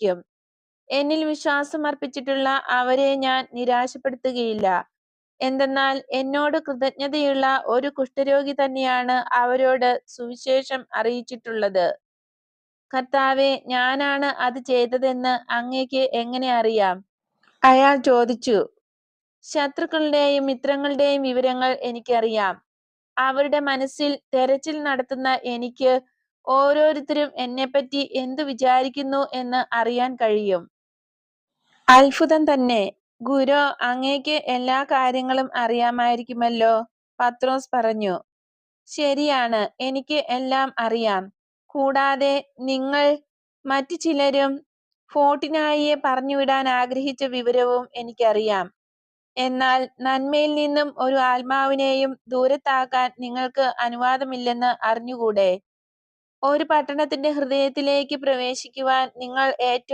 ക്കും എന്നിൽ വിശ്വാസമർപ്പിച്ചിട്ടുള്ള അവരെ ഞാൻ നിരാശപ്പെടുത്തുകയില്ല. എന്തെന്നാൽ എന്നോട് കൃതജ്ഞതയുള്ള ഒരു കുഷ്ഠരോഗി തന്നെയാണ് അവരോട് സുവിശേഷം അറിയിച്ചിട്ടുള്ളത്. കർത്താവെ ഞാനാണ് അത് ചെയ്തതെന്ന് അങ്ങേക്ക് എങ്ങനെ അറിയാം? അയാൾ ചോദിച്ചു ശത്രുക്കളുടെയും മിത്രങ്ങളുടെയും വിവരങ്ങൾ എനിക്കറിയാം. അവരുടെ മനസ്സിൽ തെരച്ചിൽ നടത്തുന്ന എനിക്ക് ഓരോരുത്തരും എന്നെപ്പറ്റി എന്തു വിചാരിക്കുന്നു എന്ന് അറിയാൻ കഴിയും. അത്ഭുതം തന്നെ. ഗുരു അങ്ങേക്ക് എല്ലാ കാര്യങ്ങളും അറിയാമായിരിക്കുമല്ലോ? പത്രോസ് പറഞ്ഞു. ശരിയാണ് എനിക്ക് എല്ലാം അറിയാം. കൂടാതെ നിങ്ങൾ മറ്റു ചിലരും ഫോർട്ടിനായിയെ പറഞ്ഞുവിടാൻ ആഗ്രഹിച്ച വിവരവും എനിക്കറിയാം. എന്നാൽ നന്മയിൽ നിന്നും ഒരു ആത്മാവിനെയും ദൂരത്താക്കാൻ നിങ്ങൾക്ക് അനുവാദമില്ലെന്ന് അറിഞ്ഞുകൂടെ? ഒരു പട്ടണത്തിന്റെ ഹൃദയത്തിലേക്ക് പ്രവേശിക്കുവാൻ നിങ്ങൾ ഏറ്റവും